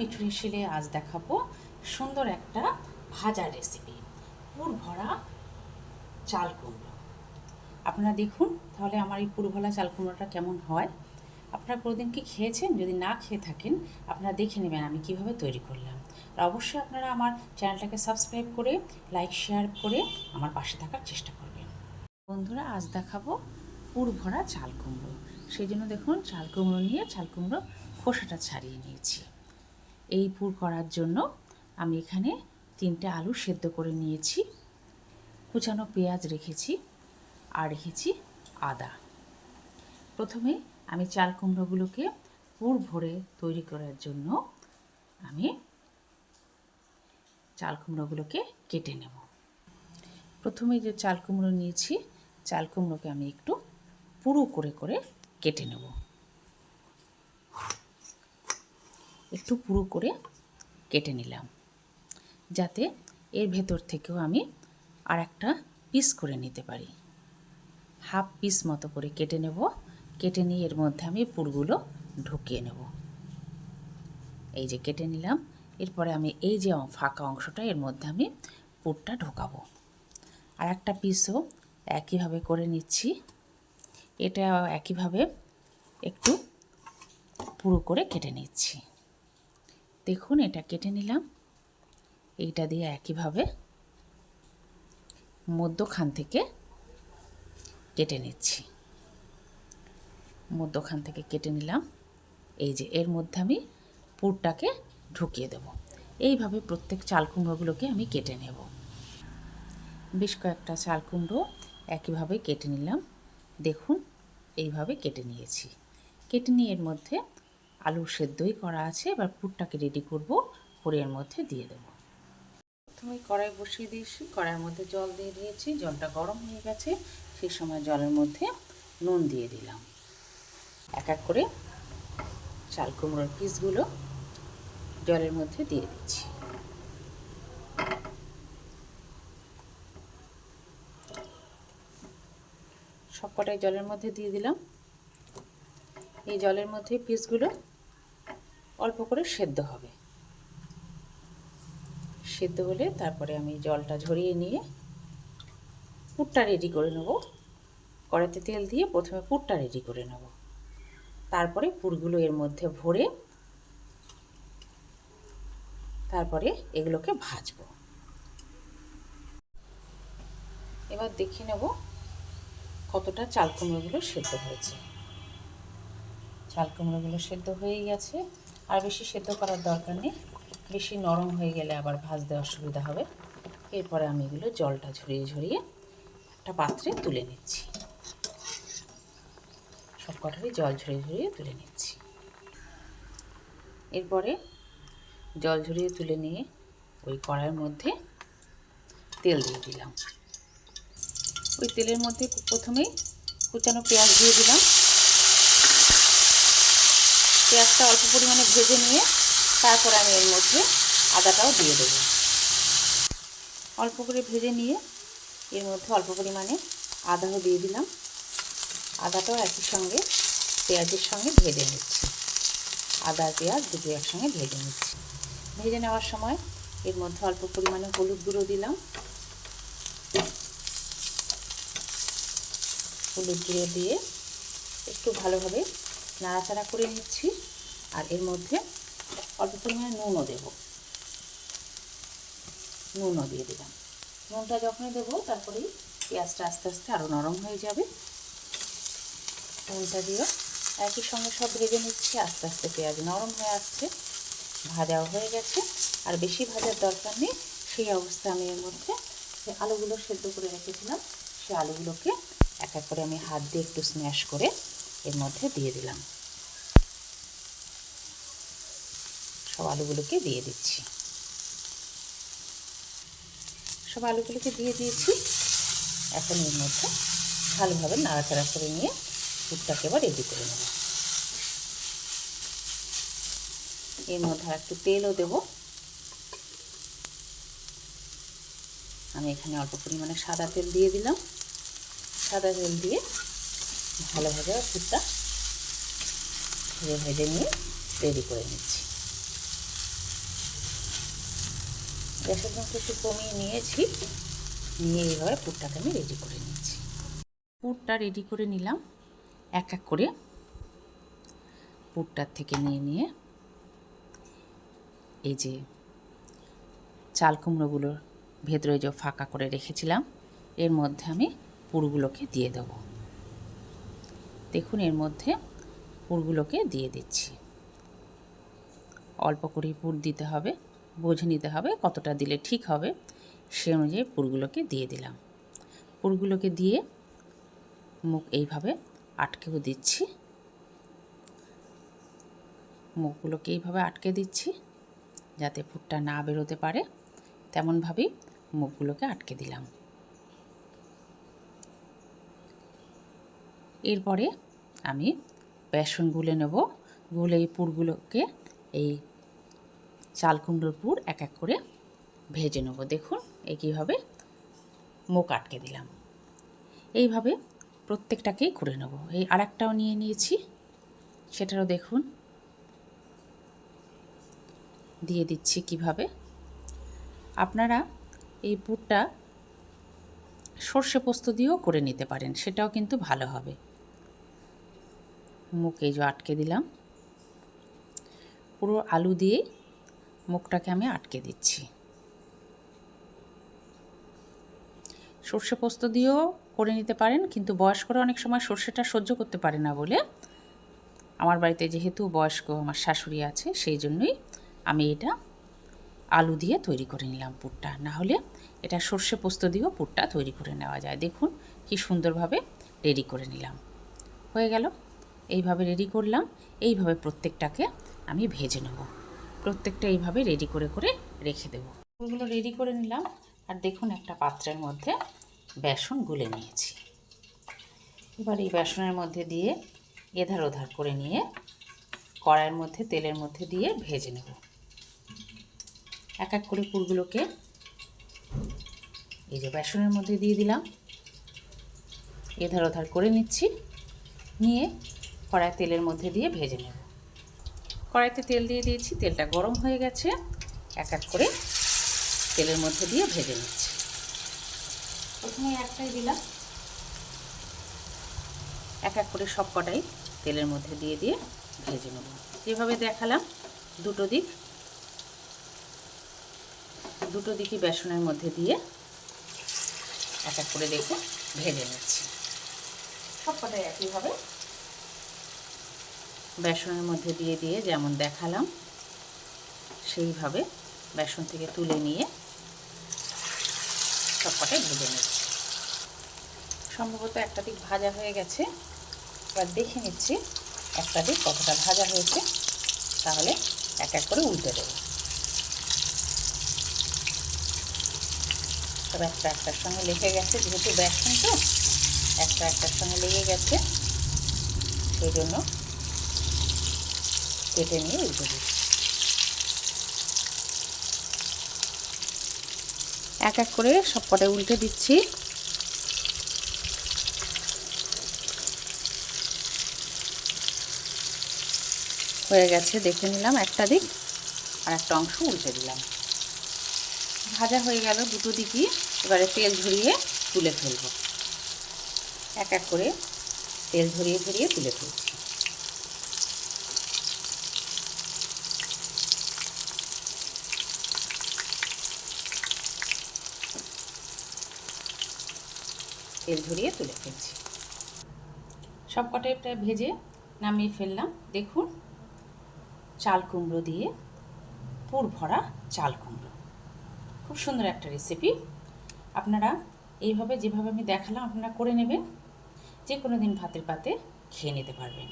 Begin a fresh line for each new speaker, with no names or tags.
মিঠুন শিলে আজ দেখাবো সুন্দর একটা ভাজা রেসিপি পুর ভরা চাল কুমড়ো। আপনারা দেখুন তাহলে আমার এই পুর ভরা চাল কুমড়োটা কেমন হয়। আপনারা কোনোদিন কি খেয়েছেন? যদি না খেয়ে থাকেন, আপনারা দেখে নেবেন আমি কীভাবে তৈরি করলাম। আর অবশ্যই আপনারা আমার চ্যানেলটাকে সাবস্ক্রাইব করে, লাইক, শেয়ার করে আমার পাশে থাকার চেষ্টা করবেন। বন্ধুরা, আজ দেখাবো পুর ভরা চাল কুমড়ো। সেই জন্য দেখুন, চাল কুমড়ো নিয়ে চাল কুমড়ো খোসাটা ছাড়িয়ে নিয়েছি। এই পুর করার জন্য আমি এখানে তিনটে আলু সেদ্ধ করে নিয়েছি। কুচানো পেঁয়াজ রেখেছি আর রেখেছি আদা। প্রথমে আমি চাল কুমড়োগুলোকে পুর ভরে তৈরি করার জন্য আমি চাল কুমড়োগুলোকে কেটে নেব। প্রথমে যে চাল কুমড়ো নিয়েছি, চাল কুমড়োকে আমি একটু পুরো করে করে কেটে নেব। একটু পুরো করে কেটে নিলাম। যাতে এর ভেতর থেকেও আমি আর একটা পিস করে নিতে পারি। হাফ পিস মতো করে কেটে নেব। কেটে নিয়ে এর মধ্যে আমি পুরগুলো ঢুকিয়ে নেব। এই যে কেটে নিলাম। এরপরে আমি এই যে ফাঁকা অংশটা এর মধ্যে আমি পুরটা ঢোকাবো। আর একটা পিসও একইভাবে করে নিচ্ছি। এটা একইভাবে একটু পুরো করে কেটে নিচ্ছি। দেখুন, এটা কেটে নিলাম। এইটা দিয়ে একইভাবে মধ্যখান থেকে কেটে নিচ্ছি। মধ্যখান থেকে কেটে নিলাম। এই যে, এর মধ্যে আমি পুরটাকে ঢুকিয়ে দেব। এইভাবে প্রত্যেক চাল কুমড়োগুলোকে আমি কেটে নেব। বেশ কয়েকটা চাল কুমড়ো একইভাবে কেটে নিলাম। দেখুন, এইভাবে কেটে নিয়েছি। কেটে নিয়ে এর মধ্যে আলু সেদ্ধই করা আছে, এবার পুরটাকে রেডি করব করে এর মধ্যে দিয়ে দেব। প্রথমে কড়াই বসিয়ে দিয়েছি, কড়াইয়ের মধ্যে জল দিয়ে দিয়েছি, জলটা গরম হয়ে গেছে সেই সময় জলের মধ্যে নুন দিয়ে দিলাম। এক এক করে চাল কুমড়োর পিসগুলো জলের মধ্যে দিয়ে দিচ্ছি। সব কটাই জলের মধ্যে দিয়ে দিলাম। এই জলের মধ্যে পিসগুলো অল্প করে সেদ্ধ হবে। সেদ্ধ হলে তারপরে আমি জলটা ঝরিয়ে নিয়ে পুরটা রেডি করে নেব। কড়াইতে তেল দিয়ে প্রথমে পুরটা রেডি করে নেব। তারপরে পুরগুলো এর মধ্যে ভরে তারপরে এগুলোকে ভাজবো। এবার দেখে নেব কতটা চাল কুমড়োগুলো সেদ্ধ হয়েছে। চাল কুমড়োগুলো সেদ্ধ হয়েই গেছে। আর বেশি সেদ্ধ করার দরকার নেই। বেশি নরম হয়ে গেলে আবার ভাজতে অসুবিধা হবে। এরপরে আমি এগুলো জলটা ঝরিয়ে ঝরিয়ে একটা পাত্রে তুলে নিচ্ছি। সব কটারই জল ঝরিয়ে ঝরিয়ে তুলে নিচ্ছি। এরপরে জল ঝরিয়ে তুলে নিয়ে ওই কড়াইয়ের মধ্যে তেল দিয়ে দিলাম। ওই তেলের মধ্যে প্রথমেই কুচানো পেঁয়াজ দিয়ে দিলাম। পেঁয়াজটা অল্প পরিমাণে ভেজে নিয়ে তারপর আমি এর মধ্যে আদাটাও দিয়ে দেবো। অল্প করে ভেজে নিয়ে এর মধ্যে অল্প পরিমাণে আদাও দিয়ে দিলাম। আদাটাও একই সঙ্গে পেঁয়াজের সঙ্গে ভেজে নিচ্ছি। আদা, পেঁয়াজ দুটো একসঙ্গে ভেজে নিচ্ছি। ভেজে নেওয়ার সময় এর মধ্যে অল্প পরিমাণে হলুদ গুঁড়ো দিলাম। হলুদ গুঁড়ো দিয়ে একটু ভালোভাবে নাড়াচাড়া করে নিচ্ছি আর এর মধ্যে অল্প পরিমাণে নুনও দেব। নুনও দিয়ে দিলাম। নুনটা যখনই দেবো তারপরেই পেঁয়াজটা আস্তে আস্তে আরও নরম হয়ে যাবে। নুনটা দিয়েও একই সঙ্গে সব ভেজে নিচ্ছি। আস্তে আস্তে পেঁয়াজ নরম হয়ে আসছে, ভাজাও হয়ে গেছে। আর বেশি ভাজার দরকার নেই। সেই অবস্থা আমি এর মধ্যে যে আলুগুলো সেদ্ধ করে রেখেছিলাম সেই আলুগুলোকে এক এক করে আমি হাত দিয়ে একটু স্ম্যাশ করে এর মধ্যে দিয়ে দিলাম। সব আলুগুলোকে দিয়ে দিচ্ছি। সব আলুগুলোকে দিয়ে দিয়েছি। এখন এর মধ্যে ভালোভাবে নাড়াচাড়া করে নিয়ে দুধটাকে এবার রেডি করে নেব। এর মধ্যে আর একটু তেলও দেব। আমি এখানে অল্প পরিমাণে সাদা তেল দিয়ে দিলাম। সাদা তেল দিয়ে ভালোভাবে দুধটা ভেজে নিয়ে রেডি করে নিচ্ছি। গ্যাসের জন্য একটু কমিয়ে নিয়েছি, নিয়ে এইভাবে পুরটাকে আমি রেডি করে নিচ্ছি। পুরটা রেডি করে নিলাম, এক এক করে পুরটার থেকে নিয়ে নিয়ে এই যে চাল কুমড়োগুলোর ভেতরে যে ফাঁকা করে রেখেছিলাম, এর মধ্যে আমি পুরগুলোকে দিয়ে দেবো। দেখুন, এর মধ্যে পুরগুলোকে দিয়ে দিচ্ছি। অল্প করেই পুর দিতে হবে, বুঝে নিতে হবে কতটা দিলে ঠিক হবে, সে অনুযায়ী পুরগুলোকে দিয়ে দিলাম। পুরগুলোকে দিয়ে মুখ এইভাবে আটকেও দিচ্ছি। মুখগুলোকে এইভাবে আটকে দিচ্ছি যাতে পুরটা না বেরোতে পারে। তেমনভাবেই মুখগুলোকে আটকে দিলাম। এরপরে আমি বেসন গুলে নেব। গুলে এই পুরগুলোকে এই চাল কুমড়োর পুর এক এক করে ভেজে নেব। দেখুন এই কীভাবে মুখ আটকে দিলাম। এইভাবে প্রত্যেকটাকেই করে নেব। এই আরেকটাও নিয়ে নিয়েছি। সেটারও দেখুন। দিয়ে দিচ্ছি কীভাবে। আপনারা এই পুরটা সর্ষে পোস্ত দিয়েও করে নিতে পারেন। সেটাও কিন্তু ভালো হবে। মুখ, এই যে আটকে দিলাম। পুরো আলু দিয়ে মুখটাকে আমি আটকে দিচ্ছি। সর্ষে পোস্ত দিয়েও করে নিতে পারেন, কিন্তু বয়স্করা অনেক সময় সর্ষেটা সহ্য করতে পারে না বলে। আমার বাড়িতে যেহেতু বয়স্ক আমার শাশুড়ি আছে, সেই জন্যই আমি এটা আলু দিয়ে তৈরি করে নিলাম পুরটা। না হলে এটা সর্ষে পোস্ত দিয়েও পুরটা তৈরি করে নেওয়া যায়। দেখুন কি সুন্দরভাবে রেডি করে নিলাম। হয়ে গেল। এইভাবে রেডি করলাম। এইভাবে প্রত্যেকটাকে আমি ভেজে নেব। প্রত্যেকটা এইভাবে রেডি করে করে রেখে দেব। ওগুলো রেডি করে নিলাম। আর দেখুন একটা পাত্রের মধ্যে বেসন গুলে নিয়েছি। এবার এই বেসনের মধ্যে দিয়ে এধার ওধার করে নিয়ে কড়াইয়ের মধ্যে, তেলের মধ্যে দিয়ে ভেজে নেব। এক এক করে পুরগুলোকে এই যে বেসনের মধ্যে দিয়ে দিলাম। এধার ওধার করে নিচ্ছি। নিয়ে কড়াই তেলের মধ্যে দিয়ে ভেজে নেব। কড়াইতে তেল দিয়ে দিয়েছি, তেলটা গরম হয়ে গেছে। এক এক করে তেলের মধ্যে দিয়ে ভেজে নিচ্ছি। প্রথমে একটাই দিলাম। এক এক করে সব কটাই তেলের মধ্যে দিয়ে দিয়ে ভেজে নেব। যেভাবে দেখালাম, দুটো দিক, দুটো দিকই বেসনের মধ্যে দিয়ে এক এক করে দেখে ভেজে নিচ্ছি। সব কটাই একইভাবে বেসনের মধ্যে দিয়ে দিয়ে যেমন দেখালাম, সেইভাবে বেসন থেকে তুলে নিয়ে সব কটাই ভেজে নিচ্ছি সম্ভবত একটা দিক ভাজা হয়ে গেছে। এবার দেখে নিচ্ছি একটা দিক কতটা ভাজা হয়েছে। তাহলে এক এক করে উল্টে দেবো। তবে একটা একটার সঙ্গে লেগে গেছে, যেহেতু বেসন তো, একটা একটার সঙ্গে লেগে গেছে, সেই জন্য কেটে নিয়ে উল্টে দিচ্ছি এক এক করে সব কটাই উল্টে দিচ্ছি। হয়ে গেছে, দেখে নিলাম একটা দিক আর একটা অংশ উল্টে দিলাম। ভাজা হয়ে গেল দুটো দিকই, এবারে তেল ঝরিয়ে তুলে ফেলব। এক এক করে তেল ঝরিয়ে ঝরিয়ে তুলে ফেলছি। তেল ধরিয়ে তুলে ফেলছি। সব কটাই প্রায় ভেজে নামিয়ে ফেললাম। দেখুন, চাল কুমড়ো দিয়ে পুর ভরা চাল কুমড়ো। খুব সুন্দর একটা রেসিপি আপনারা এইভাবে যেভাবে আমি দেখালাম, আপনারা করে নেবেন। যে কোনো দিন ভাতের পাতে খেয়ে নিতে পারবেন।